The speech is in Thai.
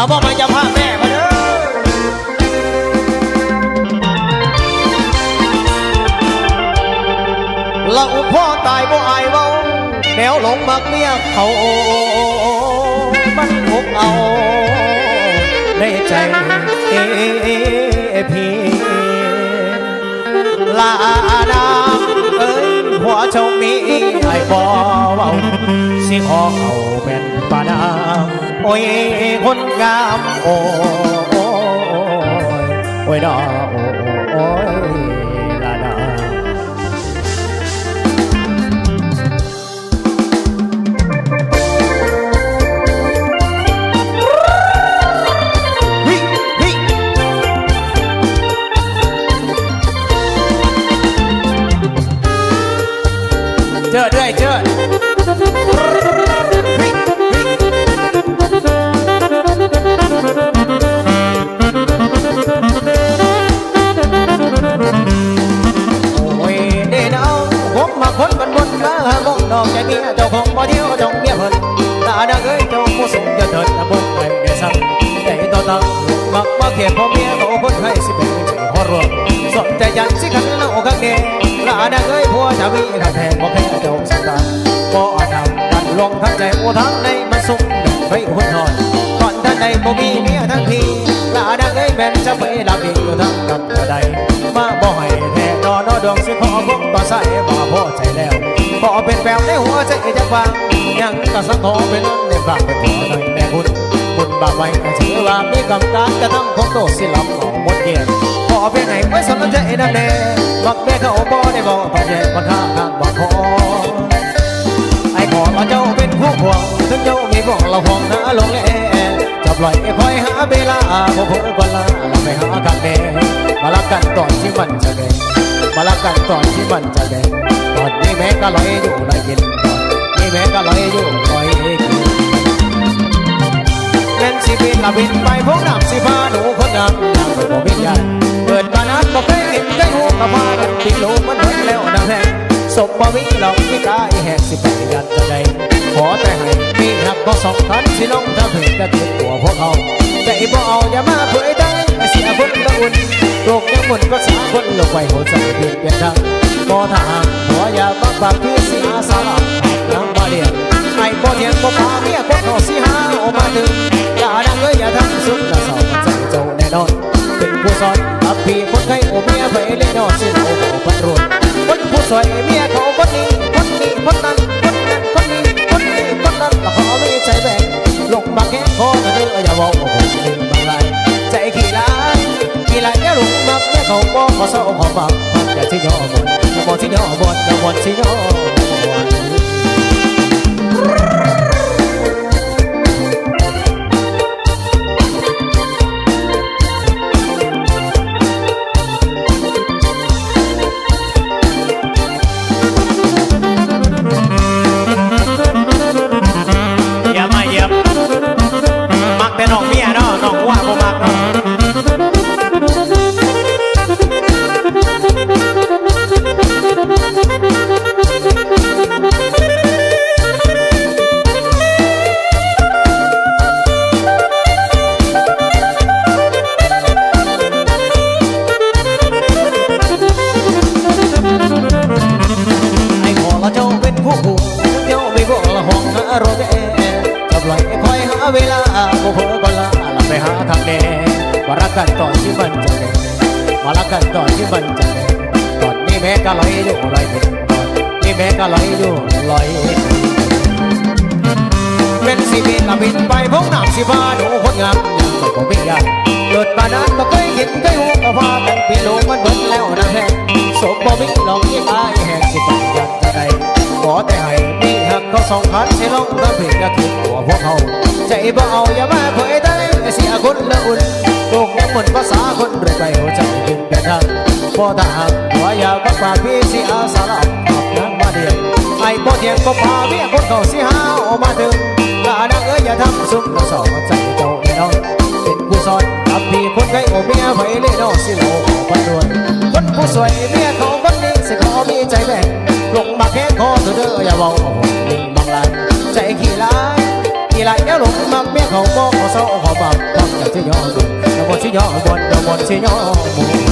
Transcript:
เอาบ่มาจะพาแม่มาเด้อเราพ่อตายบ่อายเว้าแนวหลงมักเมียเขามันอกเอาในใจเอพี่ลาดามเอ้ยหัวเจ้ามีไอ้บ่เว้าสิขอเขาเป็นปานา โอ้ยคนงามโอ้โอ้โอ้ยดอโอ้โอ้ยลาดาเจอด้วยเจอ สังมักมาเขียพ่อเมียเขาคนไทยสิเป็นใจฮอดรวมสนใจยันสิขันเอาข้าเดลาดังเอ้ยผัวจะมีขันแทงบ่แพ้เจ้าสังตาบ่อาจทำกันลงทั้งใจโอ้ทั้งในมันสุขดังไฟหุ่นหอนก่อนท่านใดบ่มีเมียทั้งทีลาดังเอ้ยแม่นจะไปรับอีกอยู่ทั้งกับกระไดมาบ่ให้แท้นอนอดวงสิขอคงต่อสายบ่พอใจแล้วบ่เป็นแปลวในหัวใจจะฟังยังก็สังขอเป็นเรื่องในฝากไปขอหน่อยแม่คุณ บุญบาไว้ถือว่ามีกำการกระทำของโตสิลำของมดเกียรติขอเพียงไหนไว้สนใจนั่นแน่บักแม่เขาบ่ได้บอกต้องแย่คนข้างข้างบ่ขอไอ้ขอมาเจ้าเป็นผู้ห่วงถึงเจ้ามีบ่เราห่วงนะลงแอจะปล่อยคอยหาเวลาบ่พบกันละเราไปหากันแน่มาลักกันตอนที่มันจะแดงมาลักกันตอนที่มันจะแดงตอนนี้แม่ก็ลอยอยู่ในเย็นตอน เล่นชีวิตละบินไปพวกน้ำสิฟ้าหนูคนงามอยากไปบ่มีใหญ่เกิดมานั้นบ่เคยเห็นได้หูกับพากันปิดลูกมันเห็นแล้วดังแทงศพบ่มีหรอกมีกายแหกสิไปยันจะใดขอแต่ให้มีหักก็สองคันสิลงถ้าถึงจะถึงตัวพวกเขาใจบ่เอาอย่ามาเผยได้เสียคนละอุ่นโลกยังหมุนก็สาคนลงไปหัวใจเปลี่ยนเปลี่ยนทางบ่ทางหัวอย่าบักบักพี่เสีย สวยเล่นอนสิโอ้โหพันรวนคนผู้สวยเมียเขาคนนี้คนนี้คนนั้นคนนั้นคนนี้คนนี้คนนั้นละขอไม่ใจแบ่งลงมาแค่คอเธออย่าบอกว่าผมเป็นบางไรใจขี้ลายขี้ลายอย่าลงมาเมียเขาบอกขอเศร้าขอบักพักอย่าที่ย่อบนอย่าบอกที่ย่อบนอย่าบอกที่ย่อ รักกันตอนที่มันจะแน่มารักกันตอนที่มันจะแน่ตอนนี้แม่ก็ลอยอยู่ลอยเห็นตอนนี้แม่ก็ลอยอยู่ลอยเห็นเป็นสิบินละบินไปพวกน้ำสิฟ้าหนูคนงามยังไม่คงไม่ยากเกิดมานั้นบ่เคยเห็นเคยหูกับว่ากันเป็นโลกมันเบิดแล้วนะแท้สมบ่มีน้องยี่อายแหกสิไปยันจะใดขอแต่ให้มีหักเขาสองพันให้ลงน้ำเพลงกระถิ่นหัวพวกเขาใจบ่เอาอย่ามาเผยได้เสียคนละ บ่ถ้าหากหัวอย่าบักปากพี่สิอาสาลับขับน้ำมาเดียวไอ้บ่เทียงก็พาเมียคนเขาสิหาออกมาถึงกาดังเอ้ยอย่าทำซุ่มละสองใจเจ้าแน่นอนเป็นผู้สอนกับพี่คนไข้โอเมียไปเล่นอสิโลขอพันรวยคนผู้สวยเมียเขาคนนี้สิขอมีใจแบ่งลงมาแค่คอเธอเด้ออย่าเบาเอาผมลิงบางลายใจขี้ลายขี้ลายเดี๋ยวหลงมักเมียเขาบอกเขาเศร้าเขาบักสิยอบนน้ำมนต์สิยอบนน้ำมนต์สิยอบน